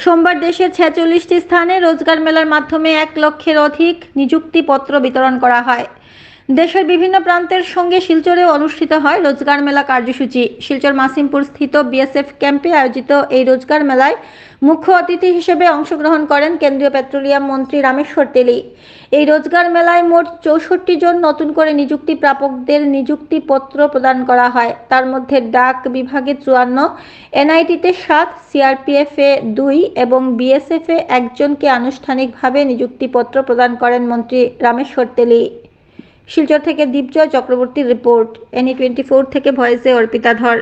সোমবার দেশের ছেচল্লিশটি স্থানে রোজগার মেলার মাধ্যমে এক লক্ষের অধিক নিযুক্তিপত্র বিতরণ করা হয়। দেশের বিভিন্ন প্রান্তের সঙ্গে শিলচরে অনুষ্ঠিত হয় রোজগার মেলা কার্যসূচি। শিলচর মাসিমপুর স্থিত বিএসএফ ক্যাম্পে আয়োজিত এই রোজগার মেলায় মুখ্য অতিথি হিসেবে অংশগ্রহণ করেন কেন্দ্রীয় পেট্রোলিয়াম মন্ত্রী রামেশ্বর তেলি। এই রোজগার মেলায় মোট চৌষট্টি জন নতুন করে নিযুক্তি প্রাপকদের নিযুক্তিপত্র প্রদান করা হয়। তার মধ্যে ডাক বিভাগে চুয়ান্ন, এনআইটিতে সাত, সিআরপিএফ এ দুই এবং বিএসএফ এ একজনকে আনুষ্ঠানিকভাবে নিযুক্তিপত্র প্রদান করেন মন্ত্রী রামেশ্বর তেলি। শিলচর থেকে দীপজয় চক্রবর্তীর রিপোর্ট এনি টুৱেণ্টি ফ'ৰ থেকে ভয়েসে অর্পিতা ধর।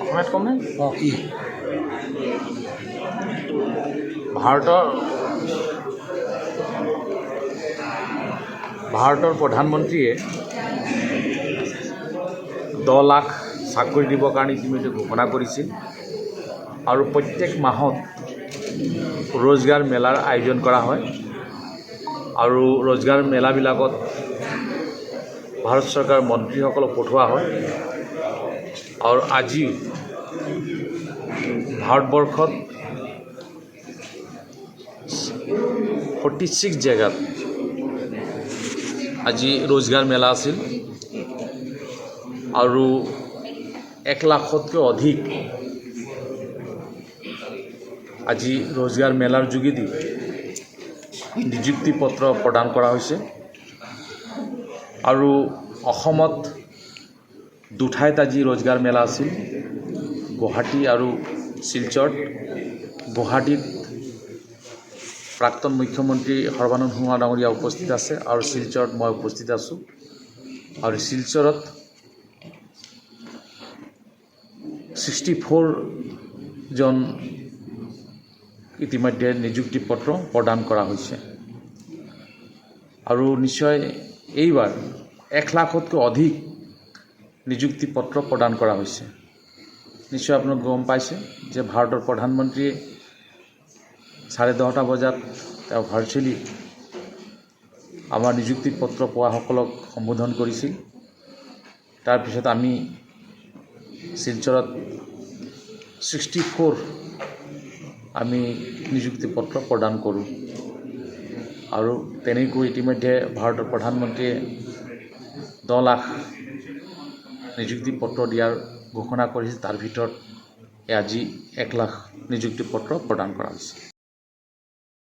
অসমীয়াত ক'মনে ভাৰতৰ ভাৰতৰ প্ৰধানমন্ত্ৰীয়ে দহ লাখ চাকৰি দিবৰ কাৰণে ইতিমধ্যে ঘোষণা কৰিছিল আৰু প্ৰত্যেক মাহত ৰোজগাৰ মেলাৰ আয়োজন কৰা হয়। আৰু ৰোজগাৰ মেলাবিলাকত ভাৰত চৰকাৰৰ মন্ত্ৰীসকলক পঠোৱা হয়। আৰু আজি ভাৰতবৰ্ষত ফৰ্টি ছিক্স জেগাত আজি ৰোজগাৰ মেলা আছিল। আৰু এক লাখতকৈ অধিক আজি ৰোজগাৰ মেলাৰ যোগেদি নিযুক্তি পত্ৰ প্ৰদান কৰা হৈছে। আৰু অসমত দুঠাইত আজি ৰোজগাৰ মেলা আছিল। গুৱাহাটী আৰু শিলচৰত গুৱাহাটীত প্ৰাক্তন মুখ্যমন্ত্ৰী সৰ্বানন্দ সোণোৱাল ডাঙৰীয়া উপস্থিত আছে আৰু শিলচৰত মই উপস্থিত আছোঁ। আৰু শিলচৰত ছিক্সটি ফ'ৰজন ইতিমধ্যে নিযুক্তি পত্ৰ প্ৰদান কৰা হৈছে আৰু নিশ্চয় এইবাৰ এক লাখতকৈ অধিক নিযুক্তি পত্ৰ প্ৰদান কৰা হৈছে নিশ্চয় আপোনালোকে গম পাইছে যে ভাৰতৰ প্ৰধানমন্ত্ৰীয়ে চাৰে দহটা বজাত তেওঁ ভাৰ্চুৱেলি আমাৰ নিযুক্তি পত্ৰ পোৱাসকলক সম্বোধন কৰিছিল তাৰপিছত আমি শিলচৰত ছিক্সটি ফ'ৰ আমি নিযুক্তি পত্ৰ প্ৰদান কৰোঁ। আৰু তেনেকৈ ইতিমধ্যে ভাৰতৰ প্ৰধানমন্ত্ৰীয়ে দহ লাখ নিযুক্তি পত্ৰ দিয়াৰ ঘোষণা কৰিছে। তাৰ ভিতৰত আজি এক লাখ নিযুক্তি পত্ৰ প্ৰদান কৰা হৈছে।